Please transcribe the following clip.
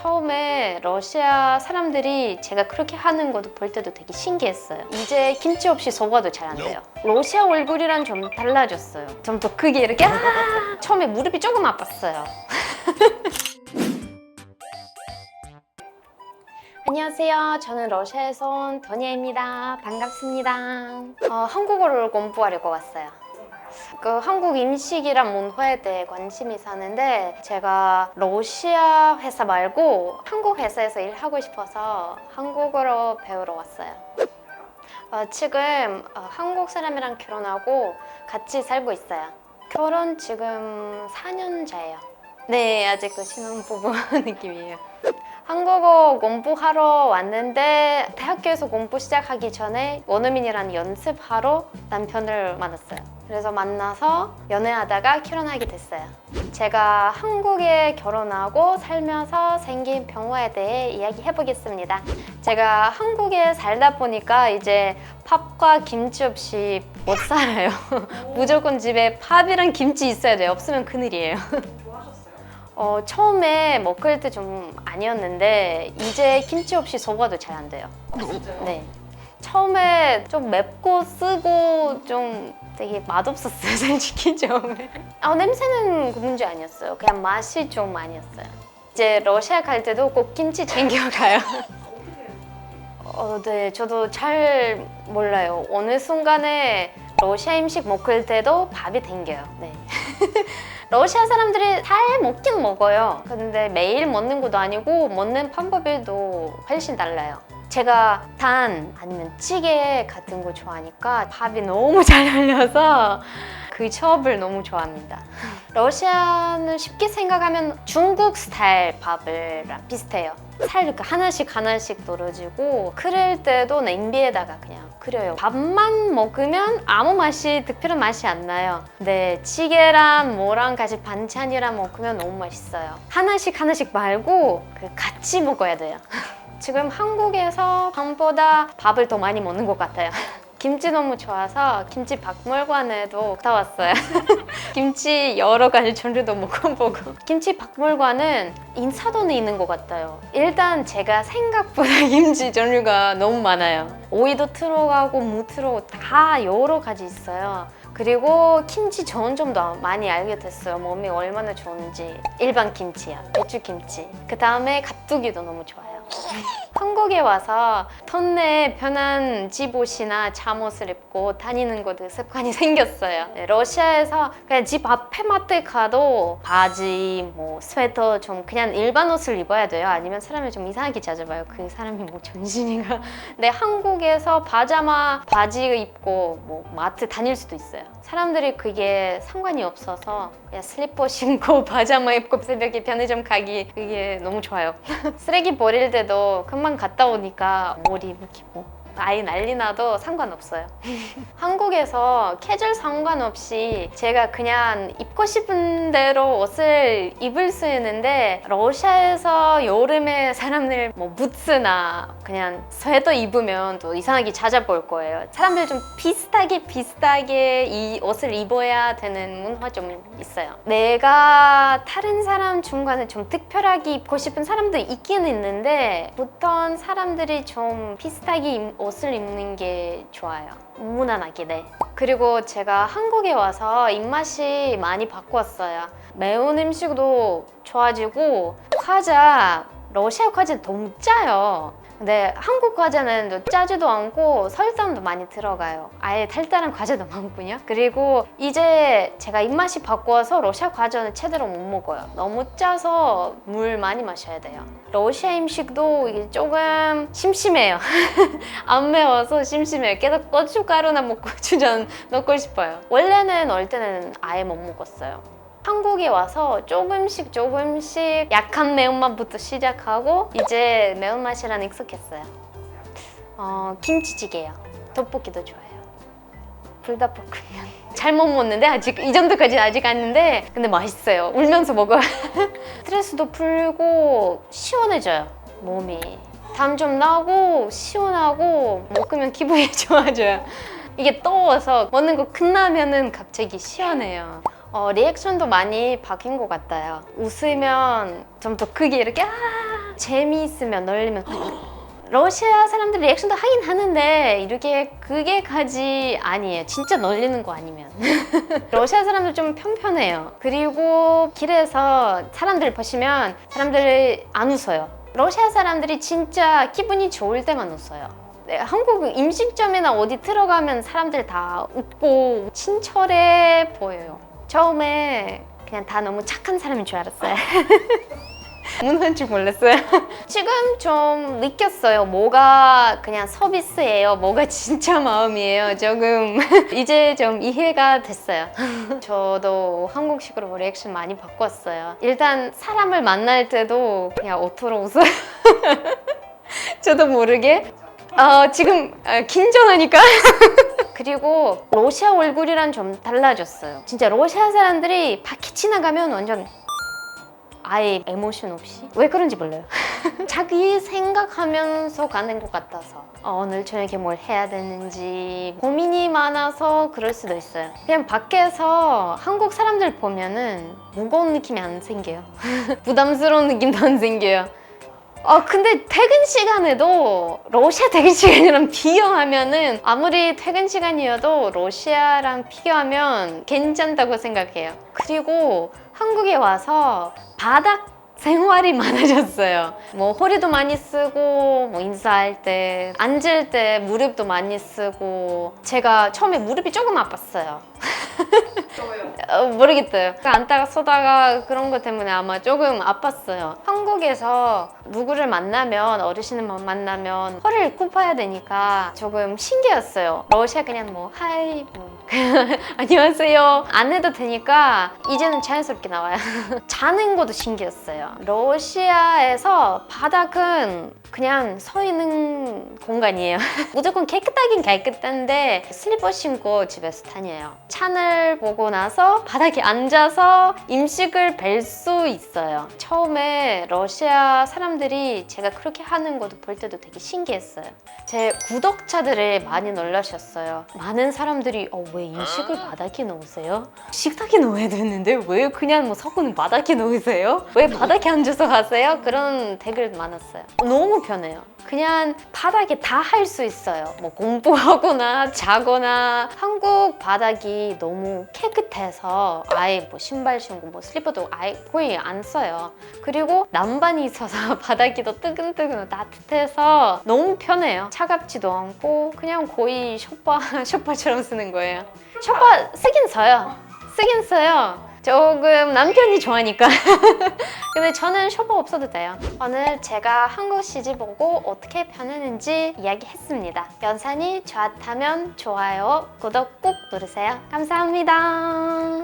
처음에 러시아 사람들이 제가 그렇게 하는 것도 볼 때도 되게 신기했어요. 이제 김치 없이 소화도 잘 안 돼요. 러시아 얼굴이랑 좀 달라졌어요. 좀 더 크게 이렇게 아! 처음에 무릎이 조금 아팠어요. 안녕하세요. 저는 러시아에서 온 도니아입니다. 반갑습니다. 어, 한국어를 공부하려고 왔어요. 그 한국 음식이랑 문화에 대해 관심이 있었는데 제가 러시아 회사 말고 한국 회사에서 일하고 싶어서 한국어로 배우러 왔어요. 어, 지금 어, 한국 사람이랑 결혼하고 같이 살고 있어요. 결혼 지금 4년차예요. 네, 아직 그 신혼부부 느낌이에요. 한국어 공부하러 왔는데 대학교에서 공부 시작하기 전에 원어민이랑 연습하러 남편을 만났어요. 그래서 만나서 연애하다가 결혼하게 됐어요. 제가 한국에 결혼하고 살면서 생긴 변화에 대해 이야기해 보겠습니다. 제가 한국에 살다 보니까 이제 밥과 김치 없이 못 살아요. 무조건 집에 밥이랑 김치 있어야 돼요. 없으면 큰일이에요. 어, 처음에 먹을 때 좀 아니었는데 이제 김치 없이 소화도 잘 안 돼요. 네. 처음에 좀 맵고 쓰고 좀 되게 맛없었어요, 솔직히 처음에. 아, 냄새는 그 문제 아니었어요. 그냥 맛이 좀 아니었어요. 이제 러시아 갈 때도 꼭 김치 챙겨가요. 어, 네, 저도 잘 몰라요. 어느 순간에 러시아 음식 먹을 때도 밥이 땡겨요. 네. 러시아 사람들이 잘 먹긴 먹어요. 근데 매일 먹는 것도 아니고 먹는 방법이 또 훨씬 달라요. 제가 단 아니면 찌개 같은 거 좋아하니까 밥이 너무 잘 날려서 그 조합을 너무 좋아합니다. 러시아는 쉽게 생각하면 중국 스타일 밥이랑 비슷해요. 살 하나씩 하나씩 떨어지고 끓일 때도 냄비에다가 그냥 끓여요. 밥만 먹으면 아무 맛이 특별한 맛이 안 나요. 근데 찌개랑 뭐랑 같이 반찬이랑 먹으면 너무 맛있어요. 하나씩 하나씩 말고 그 같이 먹어야 돼요. 지금 한국에서 밤보다 밥을 더 많이 먹는 것 같아요. 김치 너무 좋아서 김치 박물관에도 갔다 왔어요. 김치 여러 가지 종류도 먹어보고. 김치 박물관은 인사동에 있는 것 같아요. 일단 제가 생각보다 김치 종류가 너무 많아요. 오이도 들어가고 무 들어가고 다 여러 가지 있어요. 그리고 김치 전점도 많이 알게 됐어요. 몸이 얼마나 좋은지. 일반 김치야. 배추 김치. 그 다음에 가뚜기도 너무 좋아요. 한국에 와서 턴내 편한 집옷이나 잠옷을 입고 다니는 것도 습관이 생겼어요. 네, 러시아에서 그냥 집 앞에 마트에 가도 바지, 뭐 스웨터 좀 그냥 일반 옷을 입어야 돼요. 아니면 사람을 좀 이상하게 찾아봐요. 그 사람이 뭐 정신이가. 근데 한국에서 파자마 바지 입고 뭐 마트 다닐 수도 있어요. 사람들이 그게 상관이 없어서 그냥 슬리퍼 신고 파자마 입고 새벽에 편의점 가기 그게 너무 좋아요. 쓰레기 버릴 때도 금방 갔다 오니까 머리 뭐 아예 난리 나도 상관없어요. 한국에서 계절 상관없이 제가 그냥 입고 싶은 대로 옷을 입을 수 있는데 러시아에서 여름에 사람들 뭐 부츠나 그냥 스웨터 입으면 또 이상하게 찾아볼 거예요. 사람들 좀 비슷하게 비슷하게 이 옷을 입어야 되는 문화 좀 있어요. 내가 다른 사람 중간에 좀 특별하게 입고 싶은 사람도 있긴 있는데 보통 사람들이 좀 비슷하게 입- 옷을 입는 게 좋아요. 무난하게 네. 그리고 제가 한국에 와서 입맛이 많이 바꿨어요. 매운 음식도 좋아지고 과자 러시아 과자 너무 짜요. 근데 한국 과자는 또 짜지도 않고 설탕도 많이 들어가요. 아예 달달한 과자도 많군요. 그리고 이제 제가 입맛이 바꿔서 러시아 과자는 제대로 못 먹어요. 너무 짜서 물 많이 마셔야 돼요. 러시아 음식도 조금 심심해요. 안 매워서 심심해요. 계속 고춧가루나 뭐 고추전 넣고 싶어요. 원래는 어릴 때는 아예 못 먹었어요. 한국에 와서 조금씩 조금씩 약한 매운맛부터 시작하고 이제 매운맛이랑 익숙했어요. 어, 김치찌개요. 떡볶이도 좋아해요. 불닭볶음면. 잘 못 먹는데 아직 이 정도까지는 아직 아닌데 근데 맛있어요. 울면서 먹어요. 스트레스도 풀고 시원해져요. 몸이. 담 좀 나고 시원하고 먹으면 기분이 좋아져요. 이게 떠워서 먹는 거 끝나면은 갑자기 시원해요. 어, 리액션도 많이 바뀐 것 같아요. 웃으면 좀 더 크게 이렇게 아 재미있으면 놀리면 러시아 사람들 리액션도 하긴 하는데 이렇게 그게까지 아니에요. 진짜 놀리는 거 아니면. 러시아 사람들 좀 편편해요. 그리고 길에서 사람들 보시면 사람들 안 웃어요. 러시아 사람들이 진짜 기분이 좋을 때만 웃어요. 네, 한국 음식점이나 어디 들어가면 사람들 다 웃고 친절해 보여요. 처음에 그냥 다 너무 착한 사람인 줄 알았어요. 무능한 줄 몰랐어요. 지금 좀 느꼈어요. 뭐가 그냥 서비스예요. 뭐가 진짜 마음이에요. 조금 이제 좀 이해가 됐어요. 저도 한국식으로 리액션 많이 바꿨어요. 일단 사람을 만날 때도 그냥 오토로 웃어요. 저도 모르게. 어, 지금 어, 긴장하니까. 그리고 러시아 얼굴이랑 좀 달라졌어요. 진짜 러시아 사람들이 밖에 지나가면 완전 아예 에모션 없이 왜 그런지 몰라요. 자기 생각하면서 가는 것 같아서 어, 오늘 저녁에 뭘 해야 되는지 고민이 많아서 그럴 수도 있어요. 그냥 밖에서 한국 사람들 보면은 무거운 느낌이 안 생겨요. 부담스러운 느낌도 안 생겨요. 아 근데 퇴근 시간에도 러시아 퇴근 시간이랑 비교하면은 아무리 퇴근 시간이어도 러시아랑 비교하면 괜찮다고 생각해요. 그리고 한국에 와서 바닥 생활이 많아졌어요. 뭐 허리도 많이 쓰고 뭐 인사할 때 앉을 때 무릎도 많이 쓰고 제가 처음에 무릎이 조금 아팠어요. 어, 모르겠어요. 앉다가 서다가 그런 것 때문에 아마 조금 아팠어요. 한국에서 누구를 만나면 어르신을 만나면 허리를 굽어야 되니까 조금 신기했어요. 러시아 그냥 뭐 하이 뭐 안녕하세요 안 해도 되니까 이제는 자연스럽게 나와요. 자는 것도 신기했어요. 러시아에서 바닥은 그냥 서 있는 공간이에요. 무조건 깨끗하긴 깨끗한데 슬리퍼 신고 집에서 다녀요. 찬을 보고 나서 바닥에 앉아서 음식을 뵐 수 있어요. 처음에 러시아 사람들이 제가 그렇게 하는 것도 볼 때도 되게 신기했어요. 제 구독자들을 많이 놀라셨어요. 많은 사람들이 어, 왜 음식을 바닥에 놓으세요? 식탁에 놓아야 되는데 왜 그냥 뭐 석고는 바닥에 놓으세요? 왜 바닥에 앉아서 가세요? 그런 댓글 많았어요. 너무 편해요. 그냥 바닥에 다 할 수 있어요. 뭐 공부하거나 자거나 한국 바닥이 너무 깨끗해서 아예 뭐 신발 신고 뭐 슬리퍼도 아예 거의 안 써요. 그리고 난방이 있어서 바닥이 더 뜨끈뜨끈 따뜻해서 너무 편해요. 차갑지도 않고 그냥 거의 쇼파 쇼파처럼 쓰는 거예요. 쇼파 쓰긴 써요. 쓰긴 써요. 조금 남편이 좋아하니까. 근데 저는 쇼파 없어도 돼요. 오늘 제가 한국 시집 보고 어떻게 변했는지 이야기했습니다. 영상이 좋았다면 좋아요, 구독 꼭 누르세요. 감사합니다.